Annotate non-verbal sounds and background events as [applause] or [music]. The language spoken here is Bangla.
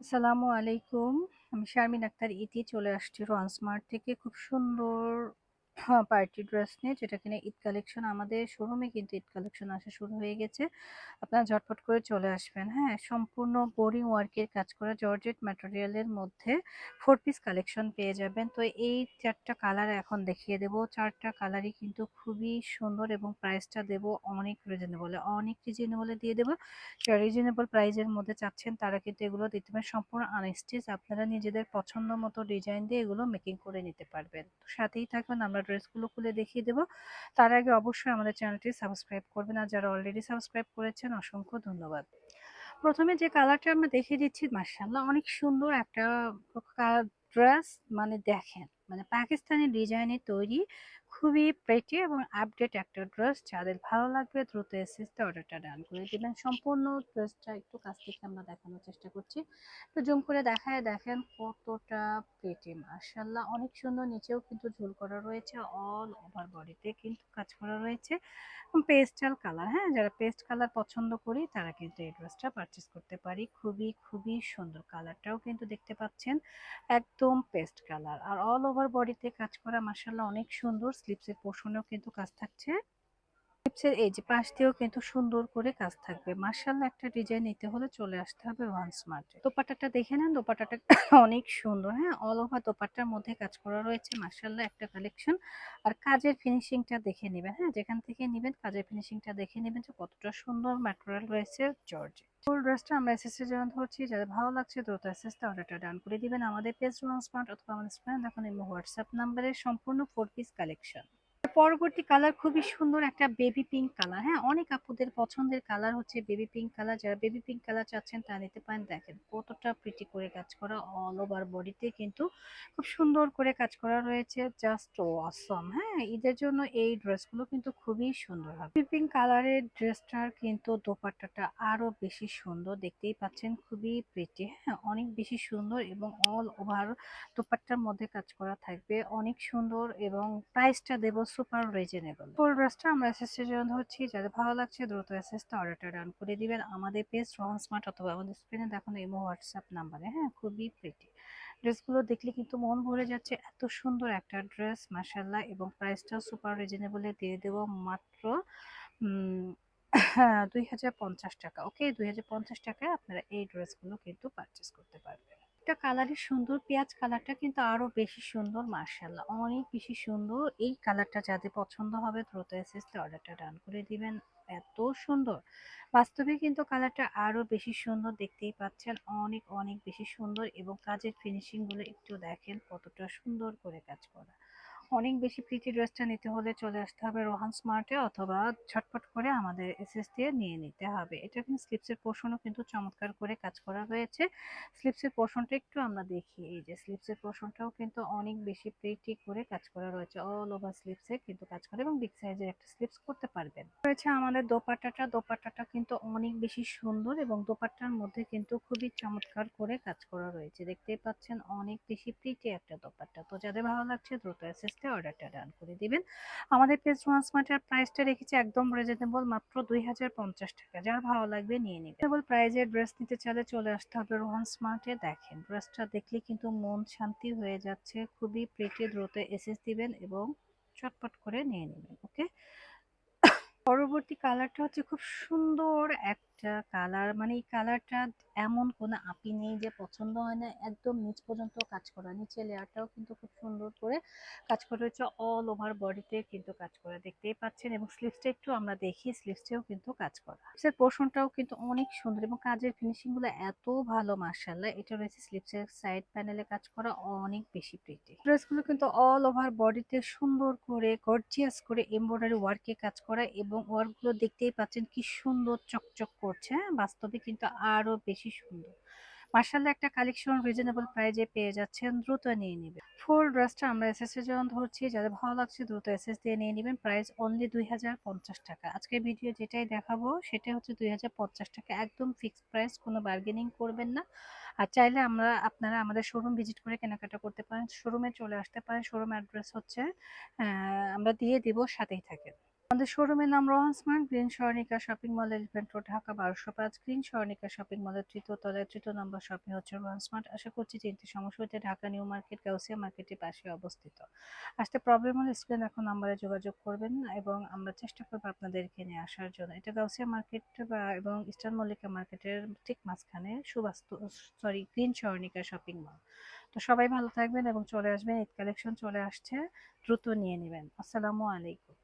আসসালামু আলাইকুম। আমি শারমিন আক্তার ইতি চলে আসছি রন স্মার্ট থেকে খুব সুন্দর পার্টি ড্রেস নিয়ে যেটা কিনা ঈদ কালেকশন আমাদের শোরুমে কিন্তু ঈদ কালেকশন আসা শুরু হয়ে গেছে। আপনারা ঝটপট করে চলে আসবেন। হ্যাঁ? সম্পূর্ণ বোরিং ওয়ার্কের কাজ করা জর্জেট ম্যাটেরিয়ালের মধ্যে ফোর পিস কালেকশন পেয়ে যাবেন। তো এই চারটা কালার এখন দেখিয়ে দেব। চারটা কালারই কিন্তু খুবই সুন্দর এবং প্রাইসটা দেব অনেক রিজনেবল অনেক রিজনেবল দিয়ে দেব। রিজনেবল প্রাইজের মধ্যে চাচ্ছেন, তারা কিন্তু এগুলো দিতে পারেন সম্পূর্ণ আনস্টিচ আপনারা নিজেদের পছন্দ মতো ডিজাইন দিয়ে এগুলো মেকিং করে নিতে পারবেন। তো সাথেই থাকবেন আমরা ড্রেসগুলো খুলে দেখিয়ে দেবো তার আগে অবশ্যই আমাদের চ্যানেলটি সাবস্ক্রাইব করবেন আর যারা অলরেডি সাবস্ক্রাইব করেছেন, অসংখ্য ধন্যবাদ। প্রথমে যে কালারটা আমরা দেখিয়ে দিচ্ছি মার্শাল্লাহ অনেক সুন্দর একটা ড্রেস মানে দেখেন মানে পাকিস্তানি ডিজাইনে তৈরি খুবই প্রেটি এবং আপডেট একটা ড্রেস যাদের ভালো লাগবে দ্রুত এসএসতে অর্ডারটা ডান করে দিবেন। সম্পূর্ণ ড্রেসটা একটু কাছ থেকে আমরা দেখানোর চেষ্টা করছি। তো জুম করে দেখায় দেখেন কতটা প্রেটি মার্শাল্লাহ অনেক সুন্দর, নিচেও কিন্তু ঝুল করা রয়েছে অল ওভার বডিতে কিন্তু কাজ করা রয়েছে। পেস্টাল কালার হ্যাঁ? যারা পেস্ট কালার পছন্দ করি, তারা কিন্তু এই ড্রেসটা পারচেস করতে পারি। খুবই খুবই সুন্দর কালারটাও কিন্তু দেখতে পাচ্ছেন। একদম পেস্ট কালার আর অল ওভার বডিতে কাজ করা মাসাল্লাহ অনেক সুন্দর। স্লিপসের পোর্শনেও কিন্তু কাজ থাকছে। স্লিপসের এই যে, পাশ দিয়েও কিন্তু সুন্দর করে কাজ থাকবে। মার্শাল্লাহ একটা ডিজাইন নিতে হলে চলে আসতে হবে ওয়ান স্মার্টে দোপাটাটা দেখে নেন দোপাটাটা [coughs] অনেক সুন্দর হ্যাঁ? অল ওভার দোপাটার মধ্যে কাজ করা রয়েছে মার্শাল্লাহ একটা কালেকশন আর কাজের ফিনিশিংটা দেখে নেবেন হ্যাঁ? যেখান থেকে নেবেন, কাজের ফিনিশিংটা দেখে নেবেন যে, কতটা সুন্দর ম্যাটেরিয়াল রয়েছে জর্জে ফুল ড্রেসটা আমরা এসএসের জন্য ধরছি, যাদের ভালো লাগছে দ্রুত এসএসটা অর্ডারটা ডান করে দিবেন। আমাদের পেজ ওয়ান স্মার্ট অথবা আমাদের স্প্যান এখন হোয়াটসঅ্যাপ নাম্বারে সম্পূর্ণ ফোর পিস কালেকশন পরবর্তী কালার খুবই সুন্দর একটা বেবি পিঙ্ক কালার হ্যাঁ অনেক আপুদের পছন্দের কালার হচ্ছে বেবি পিঙ্ক কালার যারা বেবি পিঙ্ক কালার চাচ্ছেন তা নিতে পারেন, দেখেন কতটা প্রিটি করে কাজ করা অল ওভার বডিতে কিন্তু খুব সুন্দর করে কাজ করা রয়েছে। জাস্ট অসম হ্যাঁ ঈদের জন্য এই ড্রেসগুলো কিন্তু খুবই সুন্দর হবে। বেবি পিঙ্ক কালারের ড্রেসটার কিন্তু দোপাট্টাটা আরও বেশি সুন্দর, দেখতেই পাচ্ছেন, খুবই প্রিটি হ্যাঁ অনেক বেশি সুন্দর এবং অল ওভার দোপাট্টার মধ্যে কাজ করা থাকবে। অনেক সুন্দর এবং প্রাইসটা দেবো সুপার রিজনেবল ফুল ড্রেসটা আমরা এসএসটির জন্য হচ্ছি যাদের ভালো লাগছে দ্রুত এসএসটা অর্ডারটা ডান করে দিবেন। আমাদের পেজ রহন স্মার্ট অথবা আমাদের স্ক্রিনে দেখানো ইমো হোয়াটসঅ্যাপ নাম্বারে হ্যাঁ খুবই প্রিটি ড্রেসগুলো দেখলে কিন্তু মন ভরে যাচ্ছে, এত সুন্দর একটা ড্রেস মাসাল্লাহ এবং প্রাইসটাও সুপার রিজনেবলে দিয়ে দেবো মাত্র দুই হাজার পঞ্চাশ টাকা ওকে দুই হাজার পঞ্চাশ টাকায় আপনারা এই ড্রেসগুলো কিন্তু পারচেস করতে পারবেন। একটা কালারই সুন্দর পেঁয়াজ কালারটা কিন্তু আরও বেশি সুন্দর মার্শাল্লাহ অনেক বেশি সুন্দর। এই কালারটা যাদের পছন্দ হবে, দ্রুত এসএসতে অর্ডারটা ডান করে দিবেন। এত সুন্দর। বাস্তবে কিন্তু কালারটা আরও বেশি সুন্দর দেখতেই পাচ্ছেন। অনেক অনেক বেশি সুন্দর এবং কাজের ফিনিশিংগুলো একটু দেখেন কতটা সুন্দর করে কাজ করা। অনেক বেশি প্রীতি ড্রেসটা নিতে হলে চলে আসতে হবে রোহান স্মার্টে অথবা ছটপট করে আমাদের এসএস দিয়ে নিয়ে নিতে হবে। এটা কিন্তু স্লিপসের পোর্শনও কিন্তু চমৎকার করে কাজ করা হয়েছে। স্লিপসের পোর্শনটা একটু আমরা দেখি। এই যে স্লিপসের পোর্শনটাও কিন্তু অনেক বেশি প্রিটি করে কাজ করা রয়েছে। অল ওভার স্লিপসে কিন্তু কাজ করে এবং বিগ সাইজের একটা স্লিপস করতে পারবেন। রয়েছে আমাদের দোপাট্টাটা। দোপাট্টাটা কিন্তু অনেক বেশি সুন্দর এবং দোপাট্টার মধ্যে কিন্তু খুবই চমৎকার করে কাজ করা রয়েছে। দেখতেই পাচ্ছেন অনেক বেশি প্রিটি একটা দোপাট্টা। তো যাদের ভালো লাগছে দ্রুত এসএস আসতে অর্ডারটা ডান করে দিবেন। আমাদের পেজ ওয়ান স্মার্টের প্রাইসটা রেখেছি একদম রিজনেবল মাত্র দুই হাজার পঞ্চাশ টাকা। যার ভালো লাগবে নিয়ে নিবে রিজনেবল প্রাইজের ড্রেস নিতে চাইলে চলে আসতে হবে রোহান স্মার্টে দেখেন ড্রেসটা দেখলে কিন্তু মন শান্তি হয়ে যাচ্ছে। খুবই প্রেটে দ্রুত এসএস দিবেন এবং চটপট করে নিয়ে নেবেন ওকে [coughs] পরবর্তী কালারটা হচ্ছে খুব সুন্দর একটা কালার মানে এই কালারটা এমন কোনো আপি নেই যে পছন্দ হয় না, একদম নিচ পর্যন্ত কাজ করা। নিচে লেয়ারটাও কিন্তু খুব সুন্দর করে কাজ করা হচ্ছে অল ওভার বডিতে কিন্তু কাজ করা। দেখতেই পাচ্ছেন, এবং স্লিভসটা একটু আমরা দেখি স্লিভসটাও কিন্তু কাজ করা। স্লিভসের পোর্শনটাও কিন্তু অনেক সুন্দর, এবং কাজের ফিনিশিংগুলো এত ভালো মার্শাল্লাহ এটা রয়েছে স্লিভসের সাইড প্যানেলে কাজ করা, অনেক বেশি প্রিটি ড্রেসগুলো কিন্তু অল ওভার বডিতে সুন্দর করে গর্জিয়াস করে এমব্রয়ডারি ওয়ার্কে কাজ করা, এবং ওয়ার্কগুলো দেখতেই পাচ্ছেন কি সুন্দর চকচক করছে হ্যাঁ? বাস্তবে কিন্তু আরও বেশি সুন্দর। মার্শাল্লাহ একটা কালেকশন রিজনেবল প্রাইজে পেয়ে যাচ্ছেন, দ্রুত নিয়ে নেবেন। ফুল ড্রেসটা আমরা এস এর জন্য ধরছি, যাদের ভালো লাগছে দ্রুত এস এস দিয়ে নিয়ে নেবেন। প্রাইস অনলি দুই হাজার পঞ্চাশ টাকা। আজকের ভিডিও যেটাই দেখাবো সেটা হচ্ছে দুই হাজার পঞ্চাশ টাকা। একদম ফিক্সড প্রাইস কোনো বার্গেনিং করবেন না। আর চাইলে আমরা, আপনারা আমাদের শোরুম ভিজিট করে কেনাকাটা করতে পারেন। শোরুমে চলে আসতে পারেন। শোরুম অ্যাড্রেস হচ্ছে আমরা দিয়ে দিব, সাথেই থাকেন। আমাদের শোরুমের নাম Rohan smart green Swarnika shopping mall elephant road Dhaka বারোশো পাঁচ। গ্রিন স্বর্ণিকা শপিং মলের তৃতীয় তলায় তৃতীয় নম্বর শপিং হচ্ছে রোহান স্মার্ট আশা করছি চিনতে সমস্যা ঢাকা, নিউ মার্কেট, গাউসিয়া মার্কেটের পাশে অবস্থিত। আসতে প্রবলেম হলে স্ক্রিন এখন নাম্বারে যোগাযোগ করবেন এবং আমরা চেষ্টা করব আপনাদেরকে নিয়ে আসার জন্য। এটা গাউসিয়া মার্কেট বা এবং ইস্টার্ন মল্লিকা মার্কেটের ঠিক মাঝখানে Shubastu sorry green Swarnika shopping mall তো সবাই ভালো থাকবেন এবং চলে আসবেন, ঈদ কালেকশন চলে আসছে, দ্রুত নিয়ে নেবেন। আসসালামু আলাইকুম।